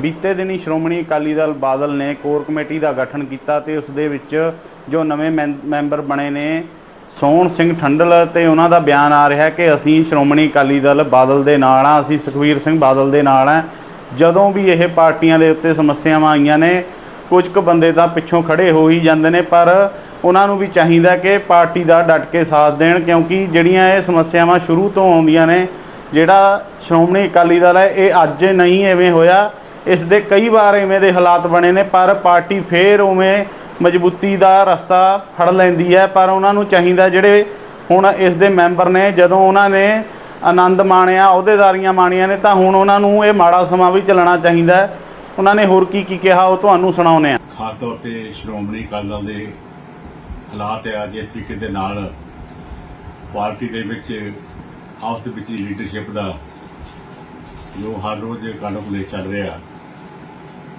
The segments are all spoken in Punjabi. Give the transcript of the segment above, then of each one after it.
ਬੀਤੇ ਦਿਨੀ ਸ਼੍ਰੋਮਣੀ ਅਕਾਲੀ ਦਲ ਬਾਦਲ ਨੇ ਕੋਰ ਕਮੇਟੀ ਦਾ ਗਠਨ ਕੀਤਾ ਤੇ ਉਸ ਦੇ ਵਿੱਚ ਜੋ ਨਵੇਂ ਮੈਂ- ਮੈਂਬਰ ਬਣੇ ਨੇ ਸੋਹਣ ਸਿੰਘ ਠੰਡਲ ਤੇ ਉਹਨਾਂ ਦਾ ਬਿਆਨ ਆ ਰਿਹਾ ਕਿ ਅਸੀਂ ਸ਼੍ਰੋਮਣੀ ਅਕਾਲੀ ਦਲ ਬਾਦਲ ਦੇ ਨਾਲ ਆ ਅਸੀਂ ਸੁਖਵੀਰ ਸਿੰਘ ਬਾਦਲ ਦੇ ਨਾਲ ਆ ਜਦੋਂ ਵੀ ਇਹ ਪਾਰਟੀਆਂ ਦੇ ਉੱਤੇ ਸਮੱਸਿਆਵਾਂ ਆਈਆਂ ਨੇ, ਕੁਝ ਕੁ ਬੰਦੇ ਤਾਂ ਪਿੱਛੋਂ ਖੜੇ ਹੋ ਹੀ ਜਾਂਦੇ ਨੇ, ਪਰ ਉਹਨਾਂ ਨੂੰ ਵੀ ਚਾਹੀਦਾ ਕਿ ਪਾਰਟੀ ਦਾ ਡਟ ਕੇ ਸਾਥ ਦੇਣ, ਕਿਉਂਕਿ ਜਿਹੜੀਆਂ ਇਹ ਸਮੱਸਿਆਵਾਂ ਸ਼ੁਰੂ ਤੋਂ ਆਉਂਦੀਆਂ ਨੇ, ਜਿਹੜਾ ਸ਼੍ਰੋਮਣੀ ਅਕਾਲੀ ਦਲ ਹੈ, ਇਹ ਅੱਜ ਨਹੀਂ ਐਵੇਂ ਹੋਇਆ। ਇਸ ਦੇ ਕਈ ਵਾਰ ਐਵੇਂ ਦੇ ਹਾਲਾਤ ਬਣੇ ਨੇ, ਪਰ ਪਾਰਟੀ ਫੇਰ ਉਵੇਂ ਮਜ਼ਬੂਤੀ ਦਾ ਰਸਤਾ ਫੜ ਲੈਂਦੀ ਹੈ। ਪਰ ਉਹਨਾਂ ਨੂੰ ਚਾਹੀਦਾ ਜਿਹੜੇ ਹੁਣ ਇਸ ਦੇ ਮੈਂਬਰ ਨੇ, ਜਦੋਂ ਉਹਨਾਂ ਨੇ ਆਨੰਦ ਮਾਣਿਆ, ਅਹੁਦੇਦਾਰੀਆਂ ਮਾਣੀਆਂ ਨੇ, ਤਾਂ ਹੁਣ ਉਹਨਾਂ ਨੂੰ ਇਹ ਮਾੜਾ ਸਮਾਂ ਵੀ ਚੱਲਣਾ ਚਾਹੀਦਾ ਉਹਨਾਂ ਨੇ ਹੋਰ ਕੀ ਕੀ ਕਿਹਾ, ਉਹ ਤੁਹਾਨੂੰ ਸੁਣਾਉਂਦੇ ਆ ਖਾਸ ਤੌਰ ਤੇ ਸ਼੍ਰੋਮਣੀ ਅਕਾਲੀ ਦਲ ਦੇ ਹਾਲਾਤ ਆ ਜਿਸ ਤਰੀਕੇ ਦੇ ਨਾਲ ਪਾਰਟੀ ਦੇ ਵਿੱਚ ਆਪਸ ਦੇ ਵਿੱਚ ਲੀਡਰਸ਼ਿਪ ਦਾ ਜੋ ਹਰ ਰੋਜ਼ ਕਾਨੂੰਨ ਚੱਲ ਰਿਹਾ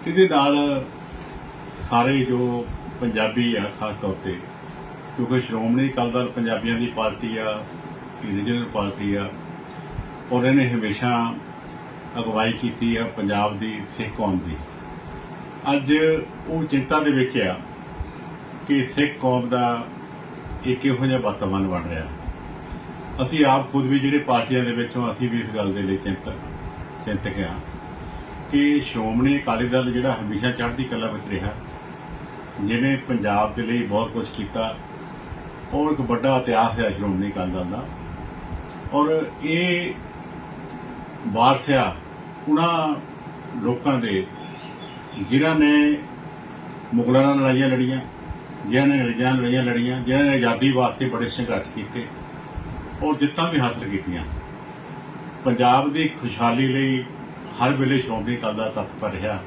ਇਹਦੇ ਨਾਲ ਸਾਰੇ ਜੋ ਪੰਜਾਬੀ ਆ, ਖਾਸ ਤੌਰ ਤੇ, ਕਿਉਂਕਿ ਸ਼੍ਰੋਮਣੀ ਅਕਾਲੀ ਦਲ ਪੰਜਾਬੀਆਂ ਦੀ ਪਾਰਟੀ ਆ, ਰੀਜਨਲ ਪਾਰਟੀ ਆ, ਔਰ ਇਹਨੇ ਹਮੇਸ਼ਾ ਅਗਵਾਈ ਕੀਤੀ ਆ ਪੰਜਾਬ ਦੀ, ਸਿੱਖ ਕੌਮ ਦੀ। ਅੱਜ ਉਹ ਚਿੰਤਾ ਦੇ ਵਿੱਚ ਆ ਕਿ ਸਿੱਖ ਕੌਮ ਦਾ ਇੱਕ ਇਹੋ ਜਿਹਾ ਵਾਤਾਵਰਣ ਬਣ ਰਿਹਾ। ਅਸੀਂ ਆਪ ਖੁਦ ਵੀ ਜਿਹੜੇ ਪਾਰਟੀਆਂ ਦੇ ਵਿੱਚੋਂ ਅਸੀਂ ਵੀ ਇਸ ਗੱਲ ਦੇ ਲਈ ਚਿੰਤਕ ਚਿੰਤਕ ਆ। ਕਿ ਸ਼੍ਰੋਮਣੀ ਅਕਾਲੀ ਦਲ ਜਿਹੜਾ ਹਮੇਸ਼ਾ ਚੜ੍ਹਦੀ ਕਲਾ ਵਿੱਚ ਰਿਹਾ, ਜਿਹਨੇ ਪੰਜਾਬ ਦੇ ਲਈ ਬਹੁਤ ਕੁਝ ਕੀਤਾ ਔਰ ਇੱਕ ਵੱਡਾ ਇਤਿਹਾਸ ਹੈ ਸ਼੍ਰੋਮਣੀ ਅਕਾਲੀ ਦਲ ਦਾ। ਔਰ ਇਹ ਵਾਰਸਿਆ ਉਹਨਾਂ ਲੋਕਾਂ ਦੇ, ਜਿਨ੍ਹਾਂ ਨੇ ਮੁਗਲਾਂ ਨਾਲ ਲੜਾਈਆਂ ਲੜੀਆਂ, ਜਿਨ੍ਹਾਂ ਨੇ ਅੰਗਰੇਜ਼ਾਂ ਨਾਲ ਲੜਾਈਆਂ ਲੜੀਆਂ, ਜਿਨ੍ਹਾਂ ਨੇ ਆਜ਼ਾਦੀ ਵਾਸਤੇ ਬੜੇ ਸੰਘਰਸ਼ ਕੀਤੇ, ਔਰ ਜਿੱਤਾਂ ਵੀ ਹਾਸਲ ਕੀਤੀਆਂ। ਪੰਜਾਬ ਦੀ ਖੁਸ਼ਹਾਲੀ ਲਈ ਹਰ ਵੇਲੇ ਸ਼੍ਰੋਮਣੀ ਅਕਾਲੀ ਦਾ ਤਤਪਰ ਰਿਹਾ।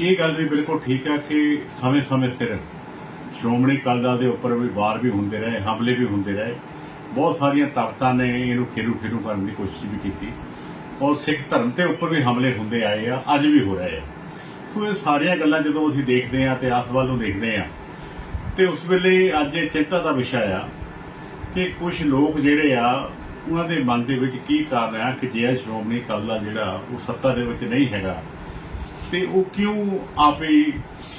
ਇਹ ਗੱਲ ਵੀ ਬਿਲਕੁਲ ਠੀਕ ਹੈ ਕਿ ਸਮੇਂ-ਸਮੇਂ ਸਿਰ ਸ਼੍ਰੋਮਣੀ ਅਕਾਲੀ ਦਲ ਦੇ ਉੱਪਰ ਵੀ ਵਾਰ ਵੀ ਹੁੰਦੇ ਰਹੇ, ਹਮਲੇ ਵੀ ਹੁੰਦੇ ਰਹੇ। ਬਹੁਤ ਸਾਰੀਆਂ ਤਾਕਤਾਂ ਨੇ ਇਹਨੂੰ ਖੇਰੂ ਖੇਰੂ ਕਰਨ ਦੀ ਕੋਸ਼ਿਸ਼ ਵੀ ਕੀਤੀ। ਔਰ ਸਿੱਖ ਧਰਮ ਦੇ ਉੱਪਰ ਵੀ ਹਮਲੇ ਹੁੰਦੇ ਆਏ ਆ, ਅੱਜ ਵੀ ਹੋ ਰਹੇ ਆ। ਸੋ ਇਹ ਸਾਰੀਆਂ ਗੱਲਾਂ ਜਦੋਂ ਅਸੀਂ ਦੇਖਦੇ ਆ ਇਤਿਹਾਸ ਵੱਲ ਨੂੰ ਦੇਖਦੇ ਆ ਤੇ ਉਸ ਵੇਲੇ ਅੱਜ ਇਹ ਚਿੰਤਾ ਦਾ ਵਿਸ਼ਾ ਆ ਕਿ ਕੁਝ ਲੋਕ ਜਿਹੜੇ ਆ ਉਹਨਾਂ ਦੇ ਮਨ ਦੇ ਵਿੱਚ ਕੀ ਕਾਰਨ ਆ ਕਿ ਜੇ ਸ਼੍ਰੋਮਣੀ ਅਕਾਲੀ ਦਾ ਜਿਹੜਾ ਉਹ ਸੱਤਾ ਦੇ ਵਿੱਚ ਨਹੀਂ ਹੈਗਾ, ਤੇ ਉਹ ਕਿਉਂ ਆਪੇ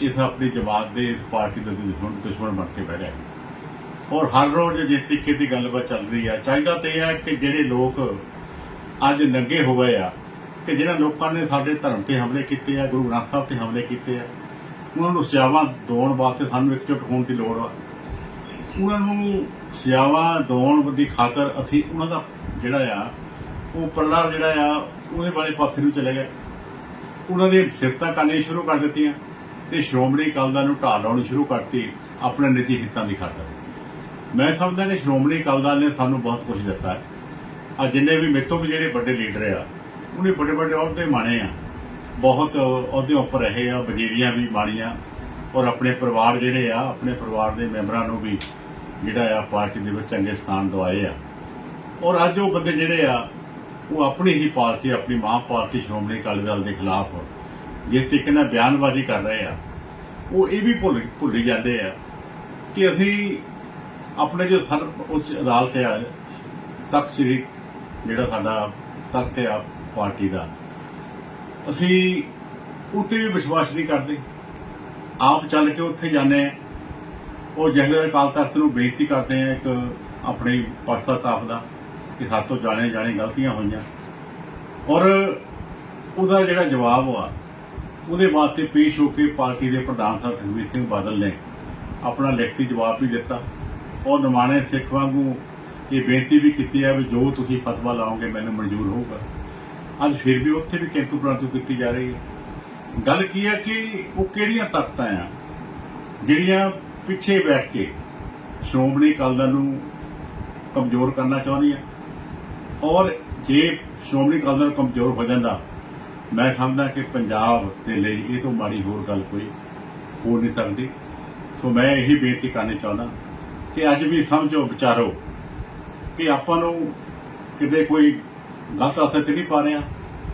ਇਸ ਆਪਣੀ ਜਮਾਤ ਦੇ ਇਸ ਪਾਰਟੀ ਦੇ ਦੁਸ਼ਮਣ ਦੁਸ਼ਮਣ ਬਣ ਕੇ ਬਹਿ ਰਿਹਾ ਔਰ ਹਰ ਰੋਜ਼ ਜਿਸ ਤਰੀਕੇ ਦੀ ਗੱਲਬਾਤ ਚੱਲ ਰਹੀ ਆ, ਚਾਹੀਦਾ ਤੇ ਇਹ ਆ ਕਿ ਜਿਹੜੇ ਲੋਕ ਅੱਜ ਨੰਗੇ ਹੋ ਗਏ ਆ, ਕਿ ਜਿਹਨਾਂ ਲੋਕਾਂ ਨੇ ਸਾਡੇ ਧਰਮ ਤੇ ਹਮਲੇ ਕੀਤੇ ਆ, ਗੁਰੂ ਗ੍ਰੰਥ ਸਾਹਿਬ ਤੇ ਹਮਲੇ ਕੀਤੇ ਆ, ਉਹਨਾਂ ਨੂੰ ਸਜ਼ਾਵਾਂ ਦਿਵਾਉਣ ਵਾਸਤੇ ਸਾਨੂੰ ਇਕਜੁੱਟ ਹੋਣ ਦੀ ਲੋੜ ਆ। ਉਹਨਾਂ ਨੂੰ ਸਜ਼ਾਵਾਂ ਦਵਾਉਣ ਦੀ ਖਾਤਰ ਅਸੀਂ ਉਹਨਾਂ ਦਾ ਜਿਹੜਾ ਆ, ਉਹ ਪੱਲਾ ਜਿਹੜਾ ਆ, ਉਹਦੇ ਵਾਲੇ ਪਾਸੇ ਨੂੰ ਚਲੇ ਗਏ। ਉਹਨਾਂ ਦੀ ਸਿਫਤਾਂ ਕਰਨੀਆਂ ਸ਼ੁਰੂ ਕਰ ਦਿੱਤੀਆਂ ਤੇ ਸ਼੍ਰੋਮਣੀ ਅਕਾਲੀ ਦਲ ਨੂੰ ਢਾਲ ਲਾਉਣੀ ਸ਼ੁਰੂ ਕਰਤੀ ਆਪਣੇ ਨਿੱਜੀ ਹਿੱਤਾਂ ਦੀ ਖਾਤਰ। ਮੈਂ ਸਮਝਦਾ ਕਿ ਸ਼੍ਰੋਮਣੀ ਅਕਾਲੀ ਦਲ ਨੇ ਸਾਨੂੰ ਬਹੁਤ ਕੁਝ ਦਿੱਤਾ ਹੈ। ਆ ਜਿੰਨੇ ਵੀ ਮੇਤੋਂ ਵੀ ਜਿਹੜੇ ਵੱਡੇ ਲੀਡਰ ਆ, ਉਹਨੇ ਵੱਡੇ ਵੱਡੇ ਅਹੁਦੇ ਮਾਣੇ ਆ। ਬਹੁਤ ਅਹੁਦੇ ਉੱਪਰ ਰਹੇ ਆ, ਵਜ਼ੀਰੀਆਂ ਵੀ ਮਾਣੀਆਂ ਔਰ ਆਪਣੇ ਪਰਿਵਾਰ ਜਿਹੜੇ ਆ, ਆਪਣੇ ਪਰਿਵਾਰ ਦੇ ਮੈਂਬਰਾਂ ਨੂੰ ਵੀ ਜਿਹੜਾ ਆ ਪਾਰਟੀ ਦੇ ਵਿੱਚ ਚੰਗੇ ਸਥਾਨ ਦਵਾਏ ਆ। ਔਰ ਅੱਜ ਉਹ ਬੰਦੇ ਜਿਹੜੇ ਆ, ਉਹ ਆਪਣੀ ਹੀ ਪਾਰਟੀ, ਆਪਣੀ ਮਾਂ ਪਾਰਟੀ ਸ਼੍ਰੋਮਣੀ ਅਕਾਲੀ ਦਲ ਦੇ ਖਿਲਾਫ ਜਿਸ ਤਰੀਕੇ ਨਾਲ ਬਿਆਨਬਾਜ਼ੀ ਕਰ ਰਹੇ ਆ, ਉਹ ਇਹ ਵੀ ਭੁੱਲ, ਭੁੱਲੀ ਜਾਂਦੇ ਆ ਕਿ ਅਸੀਂ ਆਪਣੇ ਜੋ ਸਰਵ ਉੱਚ ਅਦਾਲਤ ਆ, ਤਖਤ ਸ੍ਰੀ ਜਿਹੜਾ ਸਾਡਾ ਤਖਤ ਆ ਪਾਰਟੀ ਦਾ, ਅਸੀਂ ਉੱਤੇ ਵੀ ਵਿਸ਼ਵਾਸ ਨਹੀਂ ਕਰਦੇ। ਆਪ ਚੱਲ ਕੇ ਉੱਥੇ ਜਾਂਦੇ ਆ। ਉਹ ਜਹਦਰ ਅਕਾਲ ਤਖਤ ਨੂੰ ਬੇਨਤੀ ਕਰਦੇ ਆ ਇੱਕ ਆਪਣੀ ਪਛਤਾਤਾਪ ਦਾ ਕਿ ਸਾਤੋਂ ਜਾਣੇ ਜਾਣੇ ਗਲਤੀਆਂ ਹੋਈਆਂ। ਔਰ ਉਹਦਾ ਜਿਹੜਾ ਜਵਾਬ ਆ, ਉਹਦੇ ਵਾਸਤੇ ਪੇਸ਼ ਹੋ ਕੇ ਪਾਰਟੀ ਦੇ ਪ੍ਰਧਾਨ ਸਾਹਿਬ ਸੁਖਬੀਰ ਸਿੰਘ ਬਾਦਲ ਨੇ ਆਪਣਾ ਲਿਖਤੀ ਜਵਾਬ ਵੀ ਦਿੱਤਾ। ਔਰ ਨਿਮਾਣੇ ਸਿੱਖ ਵਾਂਗੂ ਇਹ ਬੇਨਤੀ ਵੀ ਕੀਤੀ ਹੈ ਵੀ ਜੋ ਤੁਸੀਂ ਫਤਵਾ ਲਾਓਗੇ ਮੈਨੂੰ ਮਨਜ਼ੂਰ ਹੋਊਗਾ। ਅੱਜ ਫਿਰ ਵੀ ਉੱਥੇ ਵੀ ਕਿੰਤੂ ਪ੍ਰਾਂਤੂ ਕੀਤੀ ਜਾ ਰਹੀ ਹੈ। ਗੱਲ ਕੀ ਹੈ ਕਿ ਉਹ ਕਿਹੜੀਆਂ ਤਾਕਤਾਂ ਆ, ਜਿਹੜੀਆਂ ਪਿੱਛੇ ਬੈਠ ਕੇ ਸ਼੍ਰੋਮਣੀ ਅਕਾਲੀ ਦਲ ਨੂੰ ਕਮਜ਼ੋਰ ਕਰਨਾ ਚਾਹੁੰਦੀ ਚਾਹੁੰਦੀਆਂ ਔਰ ਜੇ ਸ਼੍ਰੋਮਣੀ ਅਕਾਲੀ ਦਲ ਕਮਜ਼ੋਰ ਹੋ ਜਾਂਦਾ, ਮੈਂ ਸਮਝਦਾ ਕਿ ਪੰਜਾਬ ਦੇ ਲਈ ਇਹ ਤੋਂ ਮਾੜੀ ਹੋਰ ਗੱਲ ਕੋਈ ਹੋ ਨਹੀਂ ਸਕਦੀ। ਸੋ ਮੈਂ ਇਹੀ ਬੇਨਤੀ ਕਰਨੀ ਚਾਹੁੰਦਾ ਕਿ ਅੱਜ ਵੀ ਸਮਝੋ ਵਿਚਾਰੋ ਕਿ ਆਪਾਂ ਨੂੰ ਕਿਤੇ ਕੋਈ ਗਲਤ ਅਸਰ ਤੇ ਨਹੀਂ ਪਾ ਰਿਹਾ